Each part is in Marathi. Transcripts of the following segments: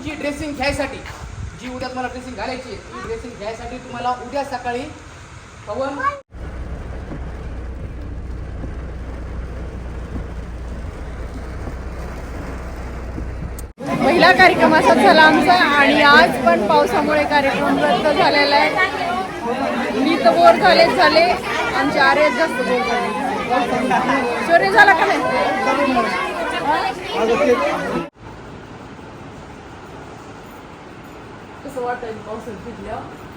तुमची ड्रेसिंग घ्यायसाठी. जी उद्या तुम्हाला ड्रेसिंग घालायची आहे ती ड्रेसिंग घ्यायसाठी तुम्हाला उद्या सकाळी पवन पहिला कार्यक्रम असा झाला आमचा आणि आज पण पावसामुळे कार्यक्रम रद्द झालेला आहे. मी तर बोर झाले झाले. आमचे आर्य जास्त बोर झाले. शौर्य झाला का नाही? कसं वाटायचं पावसात भिजल्यावर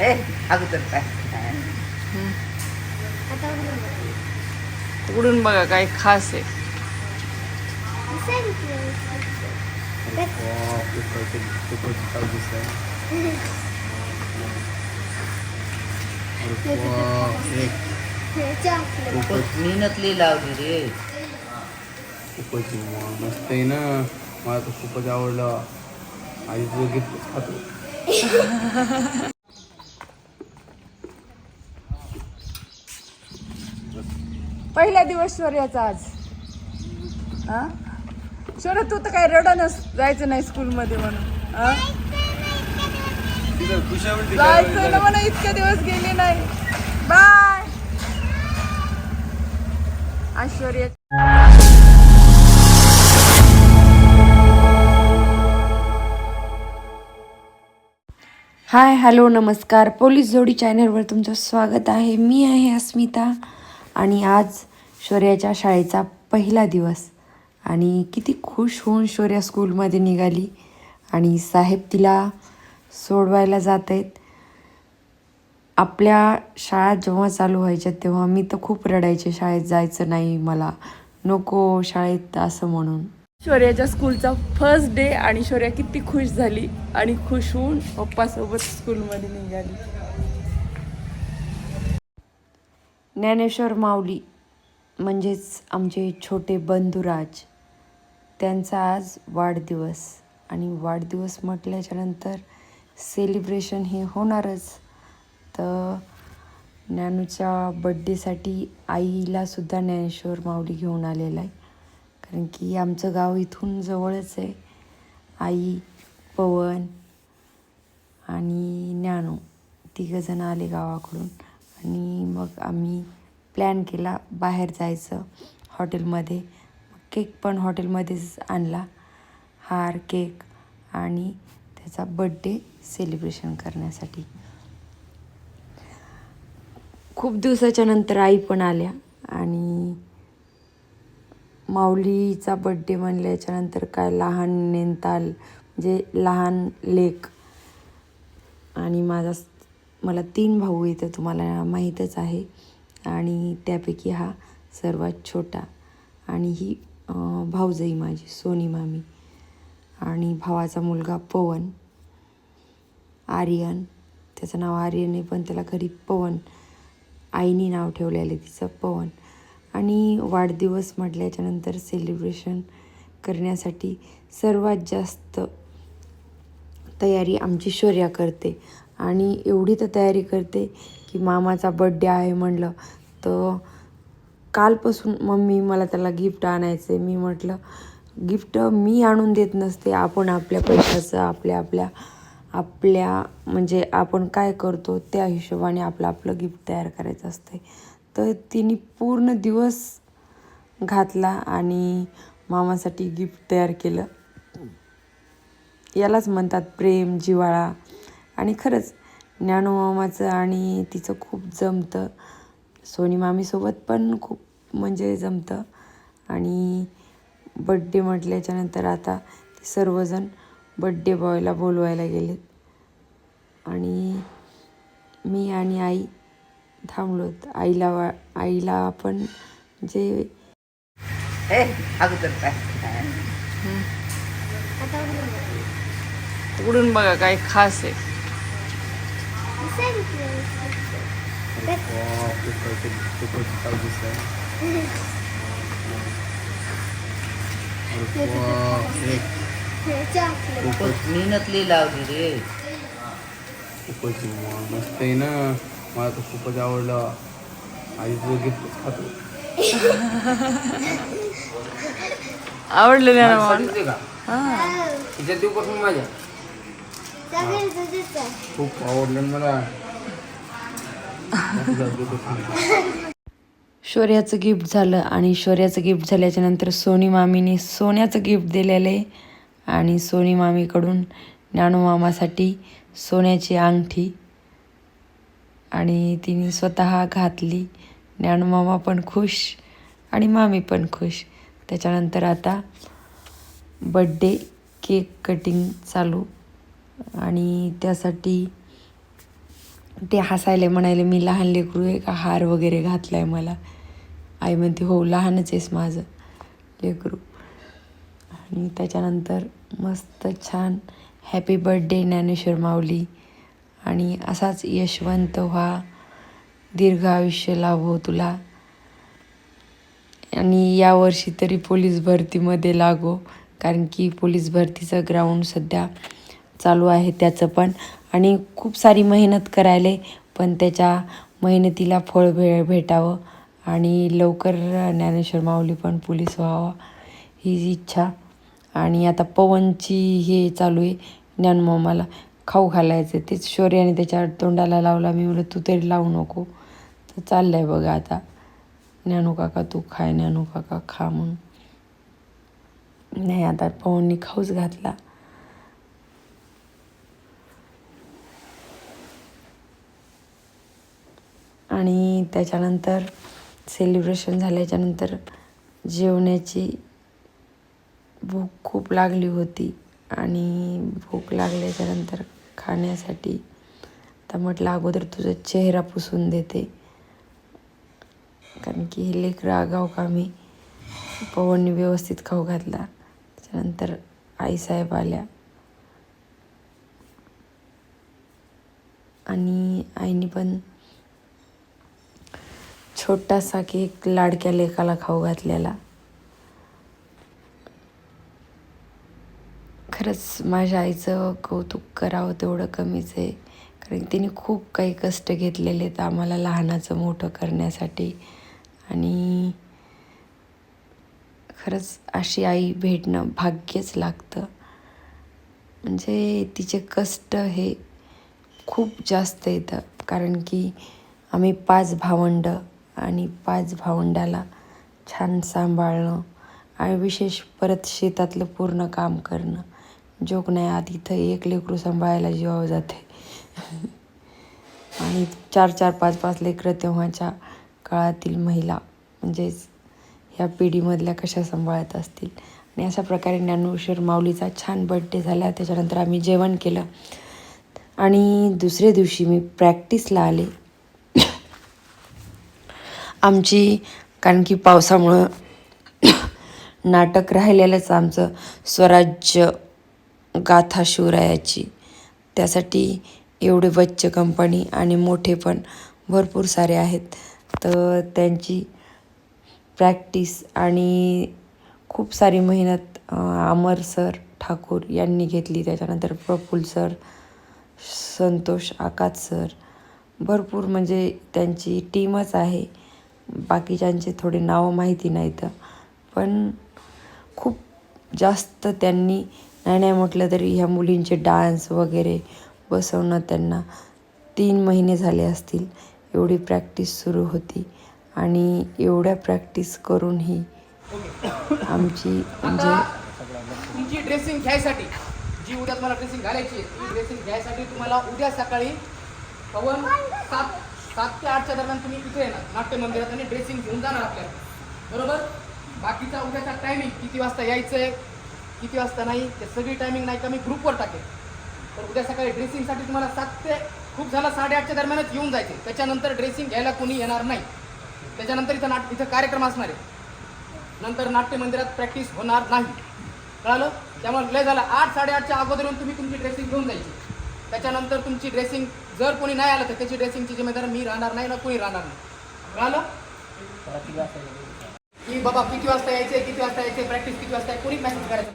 ए अगोदर काय उडून बघा काय खास आहे. मेहनतली लावली रे. खूपच मस्त आहे ना मला तर खूपच आवडलं. आई बघित खातो. पहिला दिवस शौर्याचा आज. हा? शौर्य तू तर काय रडनच जायचं नाही स्कूलमध्ये म्हणून. हा? जायचं ना म्हणा इतके दिवस गेले नाही. बाय. ऐश्वर्या हाय हॅलो नमस्कार. पोलीस जोडी चॅनलवर तुमचं स्वागत आहे. मी आहे अस्मिता आणि आज शौर्याच्या शाळेचा पहिला दिवस. आणि किती खुश होऊन शौर्या स्कूलमध्ये निघाली. आणि साहेब तिला सोडवायला जात आहेत आपल्या शाळा जेव्हा चालू व्हायच्या तेव्हा मी तर खूप रडायचे शाळेत जायचं नाही मला. नको शाळेत असं म्हणून. शौर्याच्या स्कूलचा फर्स्ट डे आणि शौर्या किती खुश झाली आणि खुश होऊन पप्पासोबत स्कूलमध्ये निघाली. ज्ञानेश्वर माऊली. म्हणजेच आमचे छोटे बंधुराज त्यांचा आज वाढदिवस. आणि वाढदिवस म्हटल्याच्यानंतर सेलिब्रेशन हे होणारच. तर ज्ञानूच्या बड्डेसाठी आईलासुद्धा ज्ञानेश्वर माऊली घेऊन आलेला आहे. कारण की आमचं गाव इथून जवळच आहे. आई पवन आणि ज्ञानू तिघंजणं आले गावाकडून. आणि मग आम्ही प्लॅन केला बाहेर जायचं हॉटेलमध्ये. केक पण हॉटेलमध्येच आणला. हार केक आणि त्याचा बड्डे सेलिब्रेशन करण्यासाठी. खूप दिवसाच्या नंतर आई पण आल्या आणि माऊलीचा बड्डे म्हणल्याच्यानंतर काय लहान नेनताल म्हणजे लहान लेक आणि माझा मला तीन भाऊ येतं तुम्हाला माहीतच आहे. आणि त्यापैकी हा सर्वात छोटा. आणि ही अं, भाऊजाई माझी सोनी मामी. आणि भावाचा मुलगा पवन आर्यन. त्याचं नाव आर्यन आहे पण त्याला घरी पवन आईने नाव ठेवलेलं आहे तिचं पवन. आणि वाढदिवस म्हटल्याच्यानंतर सेलिब्रेशन करण्यासाठी सर्वात जास्त तयारी आमची शौर्या करते. आणि एवढी तर तयारी करते की मामाचा बड्डे आहे म्हणलं. तर कालपासून मम्मी मला त्याला गिफ्ट आणायचं. आहे मी म्हटलं गिफ्ट मी आणून देत नसते. आपण आपल्या पैशाचं आपल्या आपल्या आपल्या म्हणजे आपण काय करतो त्या हिशोबाने आपलं आपलं गिफ्ट तयार करायचं असते तर तिने पूर्ण दिवस घातला आणि मामासाठी गिफ्ट तयार केलं. यालाच म्हणतात प्रेम जिव्हाळा. आणि खरंच मामाचं आणि तिचं खूप जमतं. सोनी मामीसोबत पण खूप म्हणजे जमतं. आणि बड्डे म्हटल्याच्यानंतर आता ते सर्वजण बड्डे बॉयला बोलवायला गेलेत. आणि मी आणि आई थांबलोत आईला वा आईला आपण जे उडून बघा काय खास आहे. मीनतली लावली रे. खूपच मस्त आहे ना. मला तर खूपच आवडलं. आईचं गिफ्ट खातो. आवडलं ना साडीच आहे का? तिच्यात देऊ पासून माझ्या. खूप आवडलं मला. शौर्याचं गिफ्ट झालं आणि शौर्याचं गिफ्ट झाल्याच्यानंतर सोनी मामीने सोन्याचं गिफ्ट दिलेलं आहे आणि सोनी मामीकडून ज्ञानू मामासाठी सोन्याची अंगठी आणि तिने स्वतः घातली. ज्ञानू मामा पण खुश आणि मामी पण खुश. त्याच्यानंतर आता बड्डे केक कटिंग चालू. आणि त्यासाठी ते हसायले म्हणायला मी लहान लेकरू आहे का? हार वगैरे घातला आहे मला. आई म्हणते हो लहानच आहेस माझं लेकरू. आणि त्याच्यानंतर मस्त छान हॅपी बर्थडे ज्ञानेश्वर माऊली. आणि असाच यशवंत व्हा दीर्घ आयुष्य लाभो तुला. आणि यावर्षी तरी पोलीस भरतीमध्ये लागो कारण की पोलीस भरतीचं ग्राउंड सध्या चालू आहे त्याचं पण. आणि खूप सारी मेहनत करायले पण त्याच्या मेहनतीला फळ भे भेटावं आणि लवकर ज्ञानेश्वर माऊली पण पोलीस व्हावा ही इच्छा. आणि आता पवनची हे चालू आहे ज्ञानमामाला खाऊ घालायचं तेच शौर्याने त्याच्या तोंडाला लावला. मी म्हणलं तू तरी लावू नको. तर चाललं आहे बघा आता. ज्ञानू काका तू खाय ज्ञानू काका खा म्हणून. नाही आता पवननी खाऊच घातला. आणि त्याच्यानंतर सेलिब्रेशन झाल्याच्यानंतर जेवण्याची भूक खूप लागली होती. आणि भूक लागल्याच्यानंतर खाण्यासाठी तर म्हटलं अगोदर तुझा चेहरा पुसून देते. कारण की हे लेकरं आगाव कामी पवनने व्यवस्थित खाऊ घातला. त्याच्यानंतर आईसाहेब आल्या. आणि आईने पण छोटासा केक लाडक्या लेकाला खाऊ घातलेला. खरंच माझ्या आईचं कौतुक करावं तेवढं कमीच आहे. कारण तिने खूप काही कष्ट घेतलेले आहेत आम्हाला लहानाचं मोठं करण्यासाठी. आणि खरंच अशी आई भेटणं भाग्यच लागतं. म्हणजे तिचे कष्ट हे खूप जास्त येतं. कारण की आम्ही पाच भावंडं आणि पाच भावंडाला छान सांभाळणं आणि विशेष परत शेतातलं पूर्ण काम करणं. जोक नाही आधी इथं एक लेकरू सांभाळायला जीवावर जाते. आणि चार चार पाच पाच लेकरं तेव्हाच्या काळातील महिला म्हणजेच ह्या पिढीमधल्या कशा सांभाळत असतील? आणि अशा प्रकारे ज्ञानोश्वर माऊलीचा छान बड्डे झाला. त्याच्यानंतर आम्ही जेवण केलं. आणि दुसऱ्या दिवशी मी प्रॅक्टिसला आले. आमची कारण की पावसामुळं नाटक राहिलेलंच आमचं. स्वराज्य गाथा शिवरायाची. त्यासाठी एवढे वच्च कंपनी आणि मोठे पण भरपूर सारे आहेत. तर त्यांची प्रॅक्टिस आणि खूप सारी मेहनत अमर सर ठाकूर यांनी घेतली. त्याच्यानंतर प्रफुल सर संतोष आकात सर. भरपूर म्हणजे त्यांची टीमच आहे. बाकीच्यांचे थोडे नावं माहिती नाहीत. पण खूप जास्त त्यांनी नाही नाही म्हटलं तरी ह्या मुलींचे डान्स वगैरे बसवणं त्यांना तीन महिने झाले असतील. एवढी प्रॅक्टिस सुरू होती आणि एवढ्या प्रॅक्टिस करूनही आमची म्हणजे तुमची ड्रेसिंग घ्यायसाठी जी उद्या तुम्हाला ड्रेसिंग घालायची ती ड्रेसिंग घ्यायसाठी तुम्हाला उद्या सकाळी पवन सात सात ते आठच्या दरम्यान तुम्ही इथे येणार. नाट्य मंदिरात आणि ड्रेसिंग घेऊन जाणार आपल्याला. बरोबर? बाकीचा उद्याचा टायमिंग किती वाजता यायचं आहे किती वाजता नाही ते सगळी टायमिंग नाही का मी ग्रुपवर टाकेल. तर उद्या सकाळी ड्रेसिंगसाठी तुम्हाला सात ते खूप झाला साडेआठच्या दरम्यानच येऊन जायचे. त्याच्यानंतर ड्रेसिंग घ्यायला कोणी येणार नाही. त्याच्यानंतर इथं नाट इथं कार्यक्रम असणार आहे. नंतर नाट्य मंदिरात प्रॅक्टिस होणार नाही. कळालं? त्यामुळे लय झालं. आठ साडेआठच्या अगोदर येऊन तुम्ही तुमची ड्रेसिंग घेऊन जायची. त्याच्यानंतर तुमची ड्रेसिंग जर कोणी नाही आलं तर त्याची ड्रेसिंगची जिम्मेदार मी राहणार नाही ना कोणी राहणार नाही. राहिलं? की बाबा किती वाजता यायचे किती वाजता यायचे प्रॅक्टिस किती वाजता आहे कोणी मेसेज करायचं?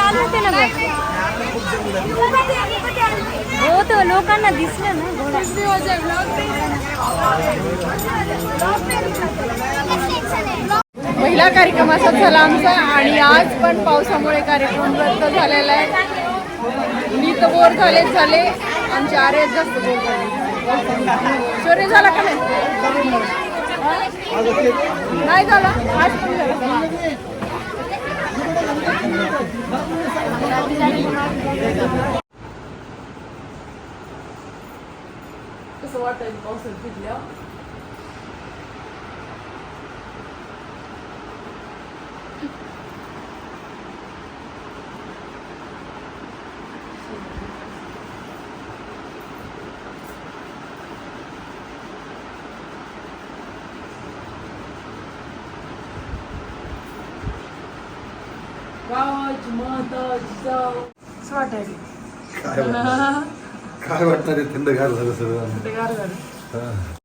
आले होते ना हो तर लोकांना दिसलं ना महिला पहिला कार्यक्रम असाच झाला आमचा आणि आज पण पावसामुळे कार्यक्रम रद्द झालेला आहे. मी तर बोर झालेच झाले. आमचे आर्य जास्त बोर झाले शौर्य झाला का नाही? नाही झाला? आज पण झाला. कसं वाटायचं पावसात भिजल्यावर जाव. असं वाटायचं. काय वाटणार? आहे थंड गार झालं सगळं. ते गार झालं. हा.